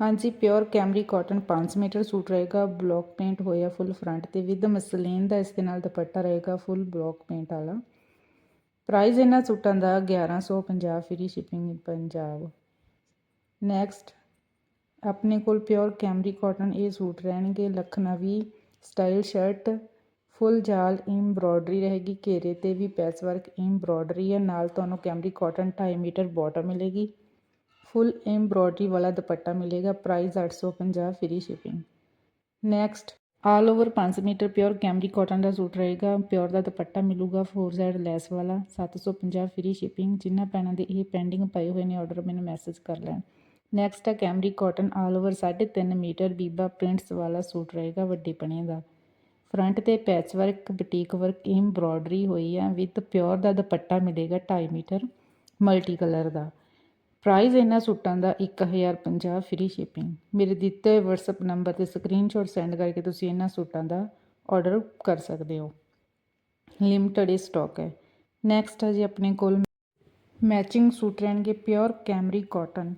ਹਾਂਜੀ pure cambric cotton 5 metre suit ਰਹੇਗਾ block paint ਹੋਇਆ ਫੁੱਲ ਫਰੰਟ ਤੇ ਵਿਦ ਮਸਲੀਨ ਦਾ ਇਸ ਦੇ ਨਾਲ ਦੁਪੱਟਾ ਰਹੇਗਾ ਫੁੱਲ ਬਲੌਕ ਪੇਂਟ ਵਾਲਾ। ਪ੍ਰਾਈਸ ਇਹਨਾਂ ਸੂਟਾਂ ਦਾ 1150 ਫ੍ਰੀ ਸ਼ਿਪਿੰਗ ਪੰਜਾਬ। ਨੈਕਸਟ ਆਪਣੇ ਕੋਲ ਪਿਓਰ ਕੈਮਰੀ ਕਾਟਨ ਇਹ ਸੂਟ ਰਹਿਣਗੇ, ਲਖਨਵੀ ਸਟਾਈਲ ਸ਼ਰਟ ਫੁੱਲ ਜਾਲ ਐਮਬ੍ਰੋਇਡਰੀ ਰਹੇਗੀ, ਘੇਰੇ ਤੇ ਵੀ ਪੈਸ ਵਰਕ ਐਮਬ੍ਰੋਇਡਰੀ ਹੈ, ਨਾਲ ਤੁਹਾਨੂੰ ਕੈਮਰੀ ਕਾਟਨ 2.5 ਮੀਟਰ ਬਾਟਮ ਮਿਲੇਗੀ। ਫੁੱਲ ਐਮਬ੍ਰੋਇਡਰੀ ਵਾਲਾ ਦੁਪੱਟਾ ਮਿਲੇਗਾ price 850 free shipping next all over 5 metre pure cambric cotton ਦਾ ਸੂਟ ਰਹੇਗਾ ਪਿਓਰ ਦਾ ਦੁਪੱਟਾ ਮਿਲੂਗਾ ਫੋਰ ਜ਼ੈਡ ਲੈਸ ਵਾਲਾ 750 ਫ੍ਰੀ ਸ਼ਿਪਿੰਗ ਜਿਨ੍ਹਾਂ ਪੈਣਾ ਦੇ ਇਹ ਪੈਂਡਿੰਗ ਪਏ ਹੋਏ ਨੇ ਆਰਡਰ ਮੈਨੂੰ ਮੈਸੇਜ ਕਰ ਲੈਣ। ਨੈਕਸਟ ਹੈ cambric cotton all over 3.5 metre Biba prints ਵਾਲਾ ਸੂਟ ਰਹੇਗਾ, ਵੱਡੇ ਪਣੇ ਦਾ। ਫਰੰਟ ਤੇ patch work boutique work embroidery ਹੋਈ ਹੈ ਵਿਦ ਪਿਓਰ ਦਾ ਦੁਪੱਟਾ ਮਿਲੇਗਾ 2.5 ਮੀਟਰ ਮਲਟੀ ਕਲਰ ਦਾ। ਪ੍ਰਾਈਸ ਇਹਨਾਂ ਸੂਟਾਂ ਦਾ 1050 ਫ੍ਰੀ ਸ਼ਿਪਿੰਗ ਮੇਰੇ ਦਿੱਤੇ ਹੋਏ WhatsApp ਨੰਬਰ ਤੇ ਸਕਰੀਨਸ਼ਾਟ ਸੈਂਡ ਕਰਕੇ ਤੁਸੀਂ ਇਹਨਾਂ ਸੂਟਾਂ ਦਾ ਆਰਡਰ ਕਰ ਸਕਦੇ ਹੋ। ਲਿਮਟਿਡ ਹੀ ਸਟਾਕ ਹੈ। ਨੈਕਸਟ ਹੈ ਜੀ ਆਪਣੇ ਕੋਲ ਮੈਚਿੰਗ ਸੂਟ ਰਹਿਣਗੇ ਪਿਓਰ ਕੈਮਰੀ ਕਾਟਨ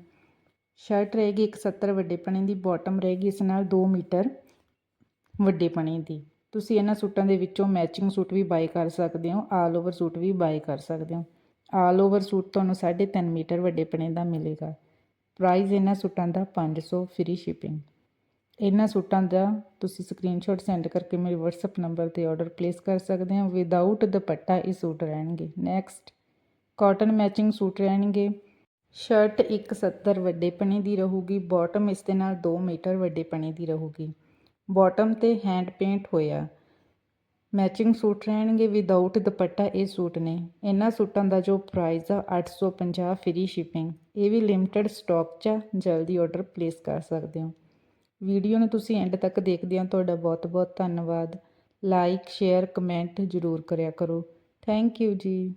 ਸ਼ਰਟ ਰਹੇਗੀ 170 ਵੱਡੇ ਪਣੇ ਦੀ ਬਾਟਮ ਰਹੇਗੀ ਇਸ ਨਾਲ 2 ਮੀਟਰ ਵੱਡੇ ਪਣੇ ਦੀ। ਤੁਸੀਂ ਇਹਨਾਂ ਸੂਟਾਂ ਦੇ ਵਿੱਚੋਂ ਮੈਚਿੰਗ ਸੂਟ ਵੀ ਬਾਈ ਕਰ ਸਕਦੇ ਹੋ ਆਲ ਓਵਰ ਸੂਟ ਵੀ ਬਾਈ ਕਰ ਸਕਦੇ ਹੋ। ਆਲ ਓਵਰ ਸੂਟ ਤੁਹਾਨੂੰ 3.5 ਮੀਟਰ ਵੱਡੇ ਪਣੇ ਦਾ ਮਿਲੇਗਾ। ਪ੍ਰਾਈਸ ਇਹਨਾਂ ਸੂਟਾਂ ਦਾ 500 ਫ੍ਰੀ ਸ਼ਿਪਿੰਗ ਇਹਨਾਂ ਸੂਟਾਂ ਦਾ ਤੁਸੀਂ ਸਕਰੀਨਸ਼ਾਟ ਸੈਂਡ ਕਰਕੇ ਮੇਰੇ WhatsApp ਨੰਬਰ ਤੇ ਆਰਡਰ ਪਲੇਸ ਕਰ ਸਕਦੇ ਹੋ। ਵਿਦਆਊਟ ਦੁਪੱਟਾ ਇਹ ਸੂਟ ਰਹਿਣਗੇ। ਨੈਕਸਟ ਕਾਟਨ ਮੈਚਿੰਗ ਸੂਟ ਰਹਿਣਗੇ। ਸ਼ਰਟ 170 ਵੱਡੇ ਪਣੇ ਦੀ ਰਹੂਗੀ। ਬਾਟਮ ਇਸ ਦੇ ਨਾਲ 2 ਮੀਟਰ ਵੱਡੇ ਪਣੇ ਦੀ ਰਹੂਗੀ। ਬਾਟਮ ਤੇ ਹੈਂਡ ਪੇਂਟ ਹੋਇਆ। ਮੈਚਿੰਗ ਸੂਟ ਰਹਿਣਗੇ ਵਿਦਆਊਟ ਦੁਪੱਟਾ, ਇਹ ਸੂਟ ਨੇ। ਇਹਨਾਂ ਸੂਟਾਂ ਦਾ ਜੋ ਪ੍ਰਾਈਸ ਆ 850 ਫ੍ਰੀ ਸ਼ਿਪਿੰਗ ਇਹ ਵੀ ਲਿਮਟਿਡ ਸਟਾਕ 'ਚ ਜਲਦੀ ਆਰਡਰ ਪਲੇਸ ਕਰ ਸਕਦੇ ਹੋ। ਵੀਡੀਓ ਨੂੰ ਤੁਸੀਂ ਐਂਡ ਤੱਕ ਦੇਖਦੇ ਹੋ ਤੁਹਾਡਾ ਬਹੁਤ ਬਹੁਤ ਧੰਨਵਾਦ। ਲਾਈਕ ਸ਼ੇਅਰ ਕਮੈਂਟ ਜ਼ਰੂਰ ਕਰਿਆ ਕਰੋ। ਥੈਂਕ ਯੂ ਜੀ।